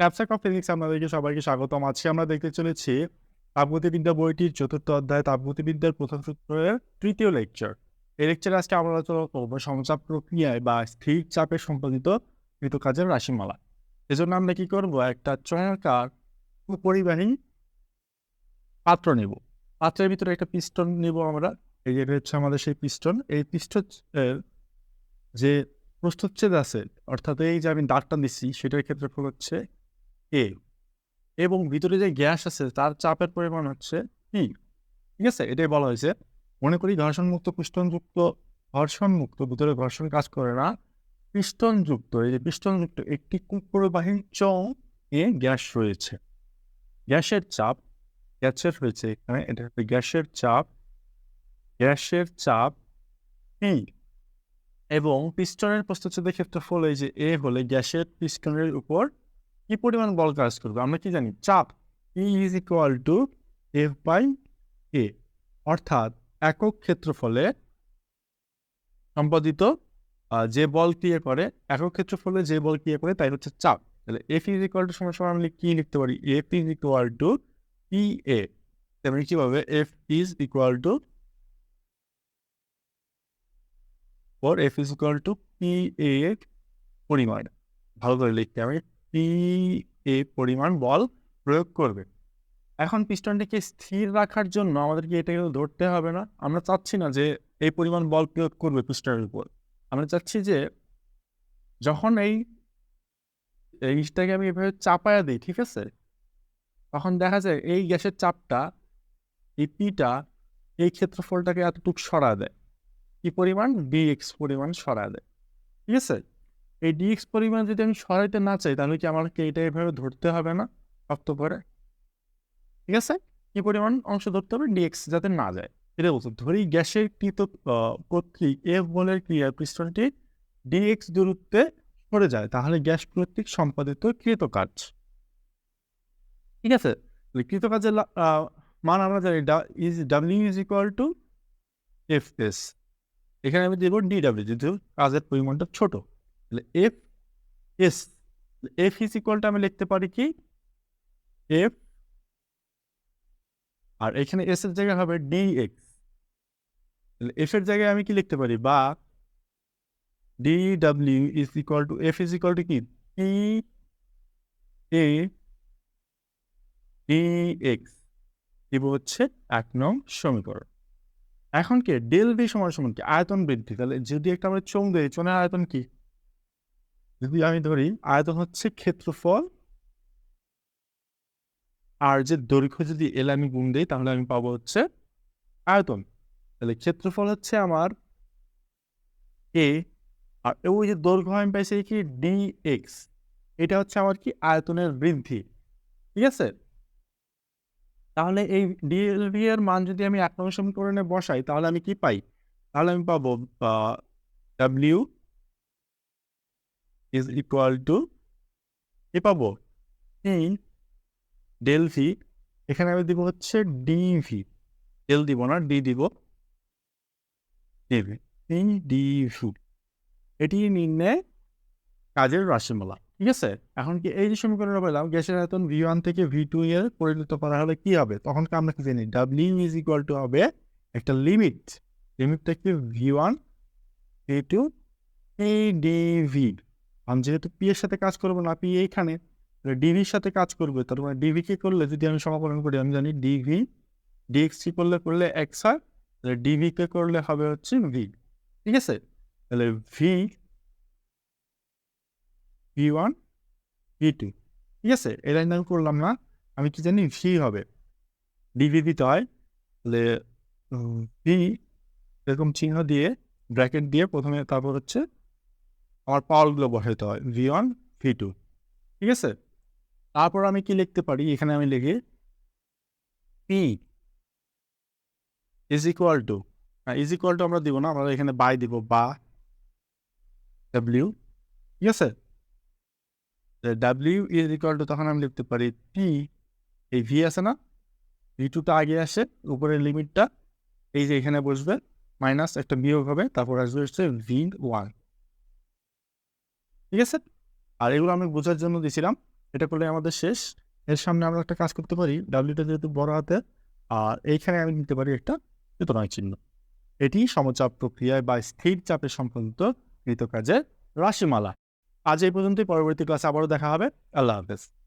ট্যাপসাক of physics আপনাদেরকে সবাইকে স্বাগতম। আজকে আমরা দেখতে চলেছি তাপগতিবিদ্যা বইটির চতুর্থ অধ্যায় তাপগতিবিদ্যার প্রথম সূত্রের তৃতীয় লেকচার এই লেকচারে আজকে আমরা আলোচনা করব সমচাপ প্রক্রিয়ায় বা স্থির চাপে সম্পাদিত কৃত কাজের রাশিমালা। এজন্য আমরা কি করব? একটা চয়াকার পরিবাহী পাত্র নেব। পাত্রের ভিতরে একটা পিস্টন নেব আমরা। এই যে হচ্ছে আমাদের সেই পিস্টন। এই পিস্টন যে প্রস্তুচ্ছেদ আছে, অর্থাৎ এই যে আমি দাগটা দিচ্ছি সেটার ক্ষেত্রফল হচ্ছে এ এবং ভিতরে যে গ্যাস আছে, তার চাপের পরিমাণ হচ্ছে পি ঠিক আছে? এটাই বলা হয়েছে। মনে করি ঘর্ষণমুক্ত পিস্টনযুক্ত ঘর্ষণমুক্ত ভিতরে ঘর্ষণ কাজ করে না। পিস্টনযুক্ত এই যে পিস্টনযুক্ত একটি কুপ্রবাহী চৌ এ গ্যাস রয়েছে। গ্যাসের চাপ, গ্যাসের হয়েছে এখানে, এটা হচ্ছে গ্যাসের চাপ গ্যাসের চাপ পি এবং পিস্টনের প্রস্তুচ্ছেদের ক্ষেত্রফল এই যে এ হলে গ্যাসের পিস্টনের উপর কি পরিমাণ বল কাজ করবে? আমরা কি জানি? চাপ E is equal to F by A অর্থাৎ একক ক্ষেত্রফলে সম্পাদিত যে বল ক্রিয়া করে, একক ক্ষেত্রফলে যে বল ক্রিয়া করে, তাই হচ্ছে চাপ। তাহলে এফ ইজ ইকুয়াল টু সময় সময় আমরা কি লিখতে পারি? F is equal to P A তেমনি কীভাবে F is equal to for F is equal to P A পরিমাণ। ভালো করে লিখতে আমি পি এ পরিমাণ বল প্রয়োগ করবে। এখন পিস্টনটিকে স্থির রাখার জন্য আমাদেরকে এটা কিন্তু ধরতে হবে না। আমরা চাচ্ছি না যে এই পরিমাণ বল প্রয়োগ করবে পিস্টনের উপর। আমরা চাচ্ছি যে যখন এই জিনিসটাকে আমি এভাবে চাপায়া দিই, ঠিক আছে? তখন দেখা যায় এই গ্যাসের চাপটা, এই পিটা এই ক্ষেত্রফলটাকে এতটুক সরা দেয়। কি পরিমাণ ডিএক্স পরিমাণ সরা দেয়। ঠিক আছে? এই ডিএক্স পরিমাণ যদি আমি সরাইতে না চাই, তাহলে কি আমাকে এটা এভাবে ধরতে হবে না? শক্ত করে। ঠিক আছে? কি পরিমাণ অংশ ধরতে হবে? ডিএক্স যাতে না যায়। এটা বলছো, ধরি গ্যাসের কৃত কর্তৃক এফ বলের ক্রিয়া পিস্টনটি ডিএক্স দূরত্বে সরে যায়, তাহলে গ্যাস কর্তৃক সম্পাদিত কৃত কাজ ঠিক আছে? কৃত কাজের মান আমরা জানি is W is equal to F S এখানে আমি দেবো ডিডাব্লিউ যেহেতু কাজের পরিমাণটা ছোট। এফ এস এফ ইজ ইকুয়ালটা আমি লিখতে পারি কি? এফ আর এখানে এস এর জায়গায় হবে ডি এক্স এফ এর জায়গায় আমি কি লিখতে পারি? বা D W is equal to F is equal to কি? পি এ ডি এক্স দিব হচ্ছে এক নং সমীকরণ। এখন কি? ডেল ভি সমান সমান কি? আয়তন বৃদ্ধি। তাহলে যদি একটা আমরা চোং দেই চোঙের আয়তন কি? যদি আমি ধরি আয়তন হচ্ছে ক্ষেত্রফল, আর যে দৈর্ঘ্য যদি এল আমি গুণ দিই, তাহলে আমি পাবো হচ্ছে আয়তন। তাহলে ক্ষেত্রফল হচ্ছে আমার এ আর ওই যে দৈর্ঘ্য আমি পাইছি কি? ডি এক্স এটা হচ্ছে আমার কি? আয়তনের বৃদ্ধি। ঠিক আছে? তাহলে এই ডিএলভি এর মান যদি আমি এক নম্বর সমীকরণে বসাই, তাহলে আমি কি পাই? তাহলে আমি পাবো ডাব্লিউ ইজ ইকুয়াল টু কি পাবো? এই ডেল ভি এখানে আমি দিব হচ্ছে ডিভি ডেল দিব না ডি দিব। ডিভি এই ডিভি এটি নির্ণয় কাজের রাশিমালা, ঠিক আছে? এখন কি এই যে সমীকরণ পেলাম গ্যাসের আয়তন ভি ওয়ান থেকে ভি টু এর পরিণত করা হলে কি হবে? তখন আমরা কি জানি ডাব্লিউ ইজ ইকুয়াল টু হবে একটা লিমিট লিমিটটা কি? V one V two P D V আমি যেহেতু পি এর সাথে কাজ করব না পি এইখানে ডিভির সাথে কাজ করবে। তার মানে ডিভি কে করলে যদি আমি সমাকলন করি, আমি জানি ডিভি ডিএক্স করলে করলে এক্স আর তাহলে ডিভি কে করলে হবে হচ্ছে ভি ঠিক আছে? তাহলে V V one V two ঠিক আছে? এই লাইন আমি করলাম না, আমি কি জানি ভি হবে। ডিভি দিতে হয়, তাহলে ভি এরকম চিহ্ন দিয়ে, ব্র্যাকেট দিয়ে প্রথমে তারপর হচ্ছে আমার পাওয়ারগুলো বসাইতে হয় ভি ওয়ান ভি টু ঠিক আছে? তারপর আমি কি লিখতে পারি? এখানে আমি লিখি P is equal to is equal to আমরা দিব না, আমরা এখানে বাই দিব, বা ডাব্লিউ ঠিক আছে? ডাব্লিউ ইজ ইকুয়াল টু তখন আমি লিখতে পারি পি এই ভি আছে না? ভি টুটা আগে আসে, উপরের লিমিটটা এই যে এখানে বসবে মাইনাস একটা বিয়োগ হবে, তারপর আসবে হচ্ছে ভি ওয়ান ঠিক আছে? আর এগুলো আমি বোঝার জন্য দিয়েছিলাম এটা করলে আমাদের শেষ। এর সামনে আমরা একটা কাজ করতে পারি। ডাব্লিউটা যেহেতু বড় হাতে, আর এইখানে আমি নিতে পারি একটা চেতনায় চিহ্ন। এটি সমচাপ প্রক্রিয়ায় বা স্থির চাপে সম্পর্কিত কৃত কাজের রাশিমালা। আজ এই পর্যন্তই। পরবর্তী ক্লাসে আবারও দেখা হবে। আল্লাহ হাফেজ।